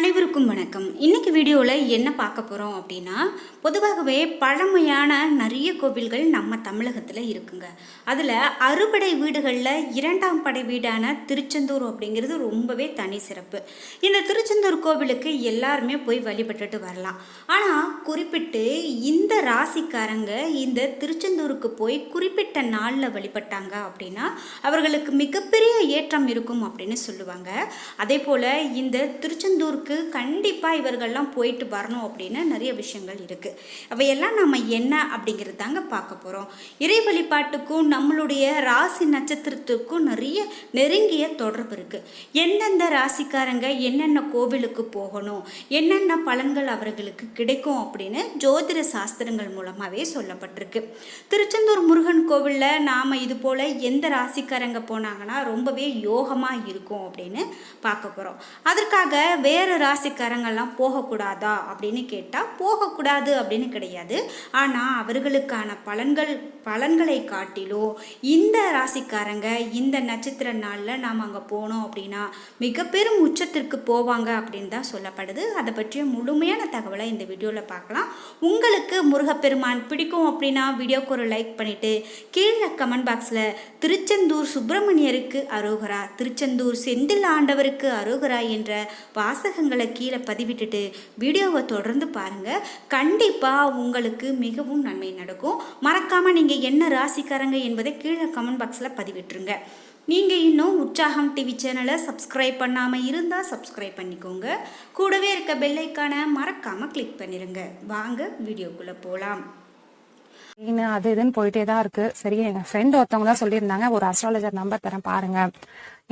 அனைவருக்கும் வணக்கம். இன்னைக்கு வீடியோவில் என்ன பார்க்க போகிறோம் அப்படின்னா பொதுவாகவே பழமையான நிறைய கோவில்கள் நம்ம தமிழகத்தில் இருக்குங்க. அதில் அறுபடை வீடுகளில் இரண்டாம் படை வீடான திருச்செந்தூர் அப்படிங்கிறது ரொம்பவே தனி சிறப்பு. இந்த திருச்செந்தூர் கோவிலுக்கு எல்லாருமே போய் வழிபட்டுட்டு வரலாம். ஆனால் குறிப்பிட்டு இந்த ராசிக்காரங்க இந்த திருச்செந்தூருக்கு போய் குறிப்பிட்ட நாளில் வழிபட்டாங்க அப்படின்னா அவர்களுக்கு மிகப்பெரிய ஏற்றம் இருக்கும் அப்படின்னு சொல்லுவாங்க. அதே போல் இந்த திருச்செந்தூருக்கு கண்டிப்பாக இவர்கள்லாம் போயிட்டு வரணும் அப்படின்னு நிறைய விஷயங்கள் இருக்குது அவையெல்லாம் நம்ம என்ன அப்படிங்கிறது தாங்க பார்க்க போகிறோம் இறை வழிபாட்டுக்கும் நம்மளுடைய ராசி நட்சத்திரத்துக்கும் நிறைய நெருங்கிய தொடர்பு இருக்குது எந்தெந்த ராசிக்காரங்க என்னென்ன கோவிலுக்கு போகணும் என்னென்ன பலன்கள் அவர்களுக்கு கிடைக்கும் அப்படின்னு ஜோதிட சாஸ்திரங்கள் மூலமாகவே சொல்லப்பட்டிருக்கு. திருச்செந்தூர் முருகன் கோவிலில் நாம் இது போல் எந்த ராசிக்காரங்க போனாங்கன்னா ரொம்பவே யோகமாக இருக்கும் அப்படின்னு பார்க்க போகிறோம் அதற்காக வேறு ராசிக்காரங்கெல்லாம் போகக்கூடாதா அப்படின்னு கேட்டால் போகக்கூடாது அப்படின்னு கிடையாது. ஆனால் அவர்களுக்கான பலன்கள் பலன்களை காட்டிலும் இந்த ராசிக்காரங்க இந்த நட்சத்திர நாளில் நாம் அங்கே போனோம் அப்படின்னா மிக பெரும் உச்சத்திற்கு போவாங்க அப்படின்னு தான் சொல்லப்படுது. அதை பற்றிய முழுமையான தகவலை இந்த வீடியோவில் பார்க்கலாம். உங்களுக்கு முருகப்பெருமான் பிடிக்கும் அப்படின்னா வீடியோக்கு ஒரு லைக் பண்ணிவிட்டு கீழே கமெண்ட் பாக்ஸில் திருச்செந்தூர் சுப்பிரமணியருக்கு அரோகரா திருச்செந்தூர் செந்தில் ஆண்டவருக்கு அரோகரா என்ற வாசகங்களை கீழே பதிவிட்டுட்டு வீடியோவை தொடர்ந்து பாருங்கள் கண்டிப்பாக உங்களுக்கு மிகவும் நன்மை நடக்கும். மறக்காமல் நீங்கள் நீங்கள் என்ன ராசிக்காரங்க என்பதை கீழே கமெண்ட் பாக்ஸில் பதிவிட்டுருங்க. நீங்கள் இன்னும் உற்சாகம் டிவி சேனலை சப்ஸ்கிரைப் பண்ணாமல் இருந்தால் சப்ஸ்கிரைப் பண்ணிக்கோங்க. கூடவே இருக்க பெல்லைக்கான மறக்காமல் கிளிக் பண்ணிடுங்க வாங்க வீடியோக்குள்ளே போகலாம் அது இதுன்னு போயிட்டே தான் இருக்கு. சரி எங்க ஃப்ரெண்ட் ஒருத்தவங்க தான் சொல்லியிருந்தாங்க. ஒரு அஸ்ட்ராலஜர் நம்பர் தரேன் பாருங்க.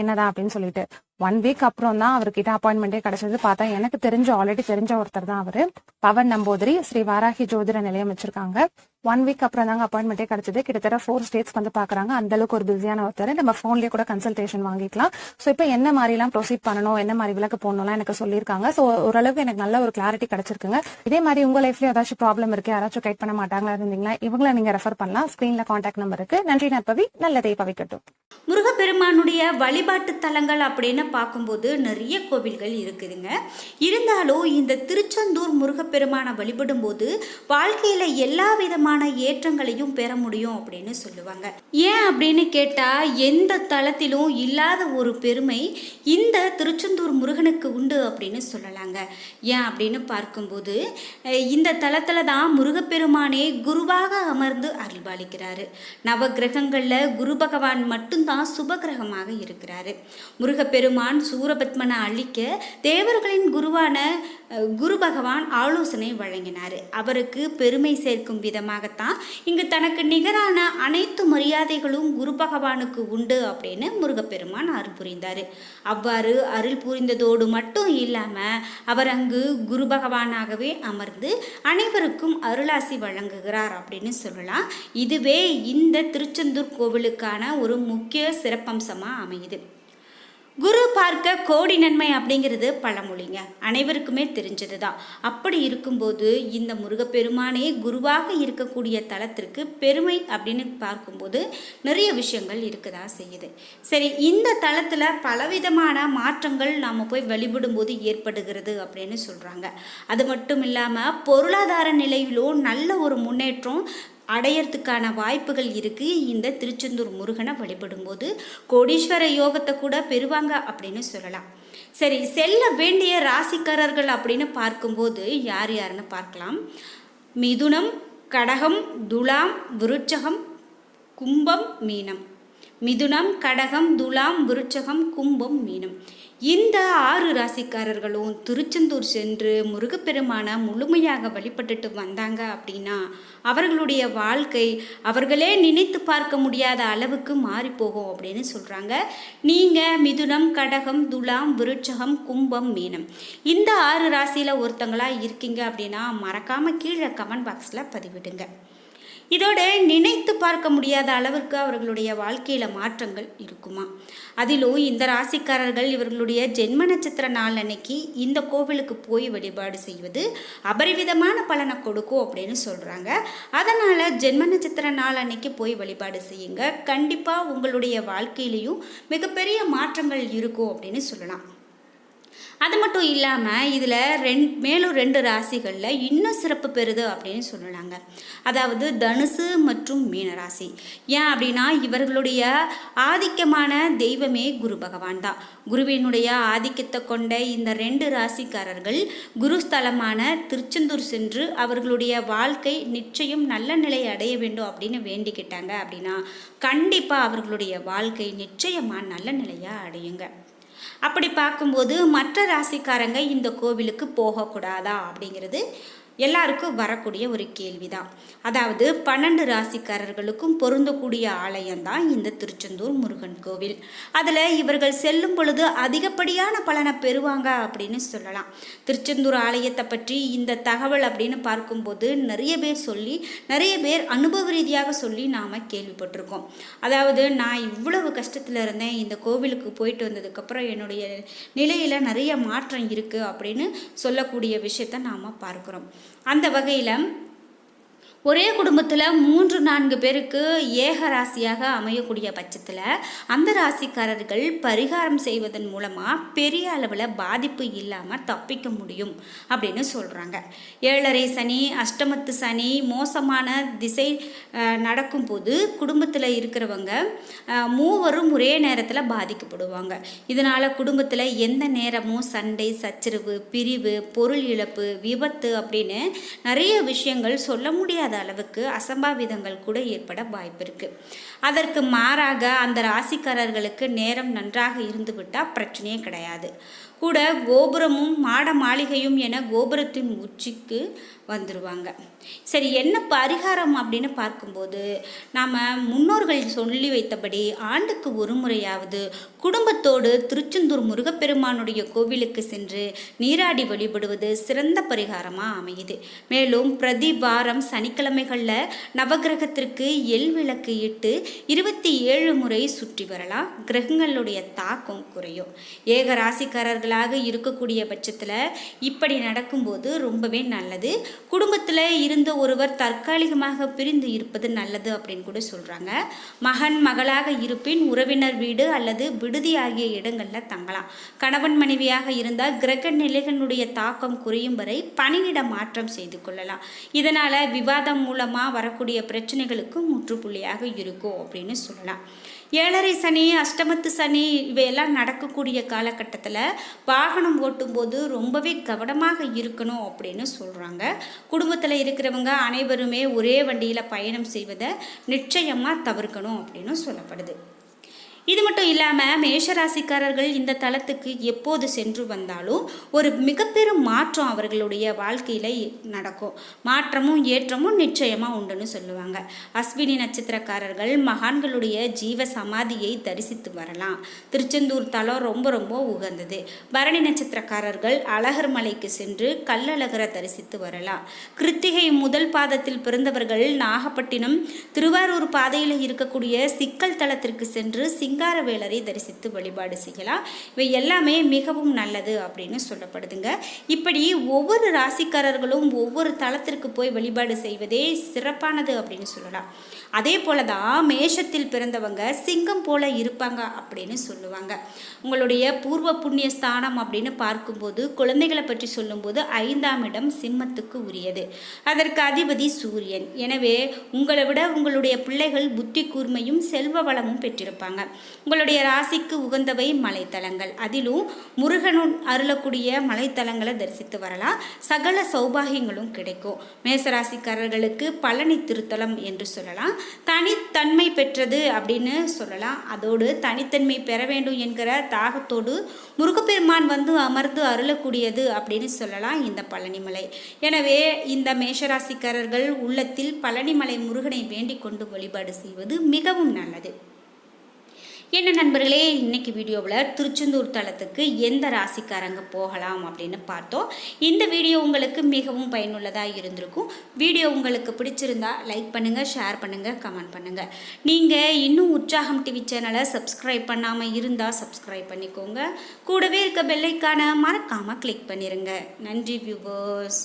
என்னதான் அப்படின்னு சொல்லிட்டு. ஒன் வீக் அப்புறம் தான் அவர்கிட்ட அப்பாயின்மெண்டே கிடைச்சது. பார்த்தா எனக்கு தெரிஞ்ச ஆல்ரெடி தெரிஞ்ச ஒருத்தர் தான் அவரு. பவன் நம்பூதிரி ஸ்ரீ வாராகி ஜோதிட நிலையம் வச்சிருக்காங்க. ஒன் வீக் அப்புறம் தாங்க அப்பாயின்மெண்டே கிடைச்சது. கிட்டத்தட்ட ஃபோர் ஸ்டேட்ஸ் வந்து பாக்குறாங்க. அந்த அளவுக்கு ஒரு பிஸியான ஒருத்தர். நம்ம போன்லயே கூட கன்சல்டேஷன் வாங்கிக்கலாம். ஸோ இப்போ என்ன மாதிரி எல்லாம் ப்ரொசீட் பண்ணணும்? என்ன மாதிரி விளக்கு போடணும்லாம் எனக்கு சொல்லியிருக்காங்க. ஸோ ஓரளவுக்கு எனக்கு நல்ல ஒரு கிளாரிட்டி கிடைச்சிருக்குங்க. இதே மாதிரி உங்க லைஃப்ல ஏதாச்சும் ப்ராப்ளம் இருக்கு யாராச்சும் கைட் பண்ண மாட்டாங்களா இருந்தீங்களா? இவங்கள நீங்க ரெஃபர் பண்ணலாம். ஸ்கிரீன்ல காண்டாக்ட் நம்பர் இருக்கு. நன்றி நற்பவி நல்லதை பவிக்கட்டும். முருகப்பெருமானுடைய வழிபாட்டு தலங்கள் அப்படின்னு பார்க்கும்போது நிறைய கோவில்கள் இருக்குதுங்க. இருந்தாலும் இந்த திருச்செந்தூர் முருகப்பெருமானை வழிபடும் போது வாழ்க்கையில எல்லா விதமான ஏற்றங்களையும் பெற முடியும் அப்படின்னு சொல்லுவாங்க. ஏன் அப்படின்னு கேட்டால் எந்த தளத்திலும் இல்லாத ஒரு பெருமை இந்த திருச்செந்தூர் முருகனுக்கு உண்டு அப்படின்னு சொல்லலாங்க. ஏன் அப்படின்னு பார்க்கும்போது இந்த தளத்தில் தான் முருகப்பெருமானே குருவாக அமர்ந்து அருள்பாலிக்கிறாரு. நவ கிரகங்களில் குரு பகவான் மட்டும்தான் சுபகிரகமாக இருக்கிறாரு. முருகப்பெருமான் சூரபத்மனை அழிக்க தேவர்களின் குருவான குரு பகவான் ஆலோசனை வழங்கினார். அவருக்கு பெருமை சேர்க்கும் விதமாக விதமாகத்தான் இங்கு தனக்கு நிகரான அனைத்து மரியாதைகளும் குரு பகவானுக்கு உண்டு அப்படின்னு முருகப்பெருமான் அருள் புரிந்தார். அவ்வாறு அருள் புரிந்ததோடு மட்டும் இல்லாமல் அவர் அங்கு குரு பகவானாகவே அமர்ந்து அனைவருக்கும் அருளாசி வழங்குகிறார் அப்படின்னு சொல்லலாம். இதுவே இந்த திருச்செந்தூர் கோவிலுக்கான ஒரு முக்கிய சிறப்பம்சமாக அமையுது. குரு பார்க்க கோடி நன்மை அப்படிங்கிறது பழமொழிங்க. அனைவருக்குமே தெரிஞ்சது தான் அப்படி இருக்கும்போது இந்த முருகப்பெருமானே குருவாக இருக்கக்கூடிய தலத்திற்கு பெருமை அப்படின்னு பார்க்கும்போது நிறைய விஷயங்கள் இருக்கதா செய்யுது. சரி இந்த தளத்தில் பலவிதமான மாற்றங்கள் நாம் போய் வழிபடும்போது ஏற்படுகிறது அப்படின்னு சொல்கிறாங்க அது மட்டும் இல்லாமல் பொருளாதார நிலையிலும் நல்ல ஒரு முன்னேற்றம் அடையறதுக்கான வாய்ப்புகள் இருக்குது இந்த திருச்செந்தூர் முருகனை வழிபடும்போது கோடீஸ்வர யோகத்தை கூட பெறுவாங்க அப்படின்னு சொல்லலாம். சரி செல்ல வேண்டிய ராசிக்காரர்கள் அப்படின்னு பார்க்கும்போது யார் யாருன்னு பார்க்கலாம். மிதுனம் கடகம் துலாம் விருட்சகம் கும்பம் மீனம். மிதுனம் கடகம் துலாம் விருச்சகம் கும்பம் மீனம். இந்த ஆறு ராசிக்காரர்களும் திருச்செந்தூர் சென்று முருகப்பெருமான முழுமையாக வழிபட்டுட்டு வந்தாங்க அப்படின்னா அவர்களுடைய வாழ்க்கை அவர்களே நினைத்து பார்க்க முடியாத அளவுக்கு மாறி போகும் அப்படின்னு சொல்கிறாங்க நீங்கள் மிதுனம் கடகம் துலாம் விருட்சகம் கும்பம் மீனம். இந்த ஆறு ராசியில் ஒருத்தங்களாக இருக்கீங்க அப்படின்னா மறக்காமல் கீழே கமெண்ட் பாக்ஸில் பதிவிடுங்க. இதோடு நினைத்து பார்க்க முடியாத அளவிற்கு அவர்களுடைய வாழ்க்கையில் மாற்றங்கள் இருக்குமா? அதிலும் இந்த ராசிக்காரர்கள் இவர்களுடைய ஜென்ம நட்சத்திர நாள் அன்னைக்கு இந்த கோவிலுக்கு போய் வழிபாடு செய்வது அபரிவிதமான பலனை கொடுக்கும் அப்படின்னு சொல்கிறாங்க அதனால் ஜென்ம நட்சத்திர நாள் அன்னைக்கு போய் வழிபாடு செய்யுங்க. கண்டிப்பாக உங்களுடைய வாழ்க்கையிலையும் மிகப்பெரிய மாற்றங்கள் இருக்கும் அப்படின்னு சொல்லலாம். அது மட்டும் இல்லாமல் இதில் ரெண் மேலும் ரெண்டு ராசிகளில் இன்னும் சிறப்பு பெறுது அப்படின்னு சொல்லலாங்க அதாவது தனுசு மற்றும் மீனராசி ஏன் அப்படின்னா இவர்களுடைய ஆதிக்கமான தெய்வமே குரு பகவான் தான். குருவினுடைய ஆதிக்கத்தை கொண்ட இந்த ரெண்டு ராசிக்காரர்கள் குருஸ்தலமான திருச்செந்தூர் சென்று அவர்களுடைய வாழ்க்கை நிச்சயம் நல்ல நிலை அடைய வேண்டும் அப்படின்னு வேண்டிக்கிட்டாங்க அப்படின்னா கண்டிப்பாக அவர்களுடைய வாழ்க்கை நிச்சயமாக நல்ல நிலையாக அடையுங்க. அப்படி பார்க்கும்போது மற்ற ராசிக்காரங்க இந்த கோவிலுக்கு போகக்கூடாதா அப்படிங்கிறது எல்லாருக்கும் வரக்கூடிய ஒரு கேள்விதான். அதாவது பன்னெண்டு ராசிக்காரர்களுக்கும் பொருந்தக்கூடிய ஆலயம் தான் இந்த திருச்செந்தூர் முருகன் கோவில். அதில் இவர்கள் செல்லும் பொழுது அதிகப்படியான பலனை பெறுவாங்க அப்படின்னு சொல்லலாம். திருச்செந்தூர் ஆலயத்தை பற்றி இந்த தகவல் அப்படின்னு பார்க்கும்போது நிறைய பேர் சொல்லி நிறைய பேர் அனுபவ ரீதியாக சொல்லி நாம் கேள்விப்பட்டிருக்கோம். அதாவது நான் இவ்வளவு கஷ்டத்தில் இருந்தேன் இந்த கோவிலுக்கு போயிட்டு வந்ததுக்கப்புறம் என்னுடைய நிலையில் நிறைய மாற்றம் இருக்குது அப்படின்னு சொல்லக்கூடிய விஷயத்தை நாம் பார்க்குறோம். அந்த வகையில் ஒரே குடும்பத்தில் மூன்று நான்கு பேருக்கு ஏக ராசியாக அமையக்கூடிய பட்சத்தில் அந்த ராசிக்காரர்கள் பரிகாரம் செய்வதன் மூலமாக பெரிய அளவில் பாதிப்பு இல்லாமல் தப்பிக்க முடியும் அப்படின்னு சொல்கிறாங்க ஏழரை சனி அஷ்டமத்து சனி மோசமான திசை நடக்கும்போது குடும்பத்தில் இருக்கிறவங்க மூவரும் ஒரே நேரத்தில் பாதிக்கப்படுவாங்க. இதனால் குடும்பத்தில் எந்த நேரமும் சண்டை சச்சரவு பிரிவு பொருள் இழப்பு விபத்து அப்படின்னு நிறைய விஷயங்கள் சொல்ல முடியாது அளவுக்கு அசம்பாவிதங்கள் கூட ஏற்பட வாய்ப்பிருக்கு. அதற்கு மாறாக அந்த ராசிக்காரர்களுக்கு நேரம் நன்றாக இருந்து விட்டால் பிரச்சனையே கிடையாது. கூட கோபுரமும் மாட மாளிகையும் என கோபுரத்தின் உச்சிக்கு வந்துருவாங்க. சரி என்ன பரிகாரம் அப்படின்னு பார்க்கும்போது நாம் முன்னோர்கள் சொல்லி வைத்தபடி ஆண்டுக்கு ஒரு முறையாவது குடும்பத்தோடு திருச்செந்தூர் முருகப்பெருமானுடைய கோவிலுக்கு சென்று நீராடி வழிபடுவது சிறந்த பரிகாரமாக அமையுது. மேலும் பிரதி வாரம் சனிக்கிழமைகளில் நவகிரகத்திற்கு எல் விளக்கு இட்டு இருபத்தி ஏழு முறை சுற்றி வரலாம். கிரகங்களுடைய தாக்கம் குறையும். ஏக ராசிக்காரர்களாக இருக்கக்கூடிய பட்சத்தில் இப்படி நடக்கும்போது ரொம்பவே நல்லது. குடும்பத்தில் இருந்த ஒருவர் தற்காலிகமாக பிரிந்து இருப்பது நல்லது அப்படின்னு கூட சொல்கிறாங்க மகன் மகளாக இருப்பின் உறவினர் வீடு அல்லது விடுதி ஆகிய இடங்களில் தங்கலாம். கணவன் மனைவியாக இருந்தால் கிரக நிலைகளுடைய தாக்கம் குறையும் வரை பணியிட மாற்றம் செய்து கொள்ளலாம். இதனால் விவாதம் மூலமாக வரக்கூடிய பிரச்சனைகளுக்கு முற்றுப்புள்ளியாக இருக்கும் அப்படின்னு சொல்லலாம். ஏழரை சனி அஷ்டமத்து சனி இவையெல்லாம் நடக்கக்கூடிய காலகட்டத்தில் வாகனம் ஓட்டும்போது ரொம்பவே கவனமாக இருக்கணும் அப்படின்னு சொல்கிறாங்க குடும்பத்தில் இருக்கிறவங்க அனைவருமே ஒரே வண்டியில் பயணம் செய்வதை நிச்சயமாக தவிர்க்கணும் அப்படின்னு சொல்லப்படுது. இது மட்டும் இல்லாமல் மேஷராசிக்காரர்கள் இந்த தளத்துக்கு எப்போது சென்று வந்தாலும் ஒரு மிகப்பெரும் மாற்றம் அவர்களுடைய வாழ்க்கையில் நடக்கும். மாற்றமும் ஏற்றமும் நிச்சயமாக உண்டுன்னு சொல்லுவாங்க. அஸ்வினி நட்சத்திரக்காரர்கள் மகான்களுடைய ஜீவ சமாதியை தரிசித்து வரலாம். திருச்செந்தூர் தலம் ரொம்ப ரொம்ப உகந்தது. பரணி நட்சத்திரக்காரர்கள் அழகர் மலைக்கு சென்று கல்லழகரை தரிசித்து வரலாம். கிருத்திகை முதல் பாதத்தில் பிறந்தவர்கள் நாகப்பட்டினம் திருவாரூர் பாதையில் இருக்கக்கூடிய சிக்கல் தலத்திற்கு சென்று சிங்காரவேலரை தரிசித்து வழிபாடு செய்யலாம். இவை எல்லாமே மிகவும் நல்லது அப்படின்னு சொல்லப்படுதுங்க. இப்படி ஒவ்வொரு ராசிக்காரர்களும் ஒவ்வொரு தளத்திற்கு போய் வழிபாடு செய்வதே சிறப்பானது அப்படின்னு சொல்லலாம். அதே போல தான் மேஷத்தில் பிறந்தவங்க சிங்கம் போல இருப்பாங்க அப்படின்னு சொல்லுவாங்க. உங்களுடைய பூர்வ புண்ணிய ஸ்தானம் அப்படின்னு பார்க்கும்போது குழந்தைகளை பற்றி சொல்லும்போது ஐந்தாம் இடம் சிம்மத்துக்கு உரியது. அதற்கு அதிபதி சூரியன். எனவே உங்களை விட உங்களுடைய பிள்ளைகள் புத்தி கூர்மையும் செல்வ வளமும் பெற்றிருப்பாங்க. உங்களுடைய ராசிக்கு உகந்தவை மலைத்தலங்கள் அதிலும் முருகனும் அருளக்கூடிய மலைத்தலங்களை தரிசித்து வரலாம். சகல சௌபாகியங்களும் கிடைக்கும். மேசராசிக்காரர்களுக்கு பழனி திருத்தலம் என்று சொல்லலாம். தனித்தன்மை பெற்றது அப்படின்னு சொல்லலாம். அதோடு தனித்தன்மை பெற வேண்டும் என்கிற தாகத்தோடு முருகப்பெருமான் வந்து அமர்ந்து அருளக்கூடியது அப்படின்னு சொல்லலாம் இந்த பழனிமலை எனவே இந்த மேஷராசிக்காரர்கள் உள்ளத்தில் பழனிமலை முருகனை வேண்டிக் கொண்டு வழிபாடு செய்வது மிகவும் நல்லது. என்ன நண்பர்களே இன்னைக்கு வீடியோவில் திருச்செந்தூர் தலத்துக்கு எந்த ராசிக்காரங்க போகலாம் அப்படின்னு பார்த்தோம். இந்த வீடியோ உங்களுக்கு மிகவும் பயனுள்ளதாக இருந்திருக்கும். வீடியோ உங்களுக்கு பிடிச்சிருந்தா லைக் பண்ணுங்கள் ஷேர் பண்ணுங்கள் கமெண்ட் பண்ணுங்கள் நீங்கள் இன்னும் உற்சாகம் டிவி சேனலை சப்ஸ்கிரைப் பண்ணாமல் இருந்தால் சப்ஸ்கிரைப் பண்ணிக்கோங்க. கூடவே இருக்க பெல்லைக்கான மறக்காமல் கிளிக் பண்ணிடுங்க நன்றி வியூவர்ஸ்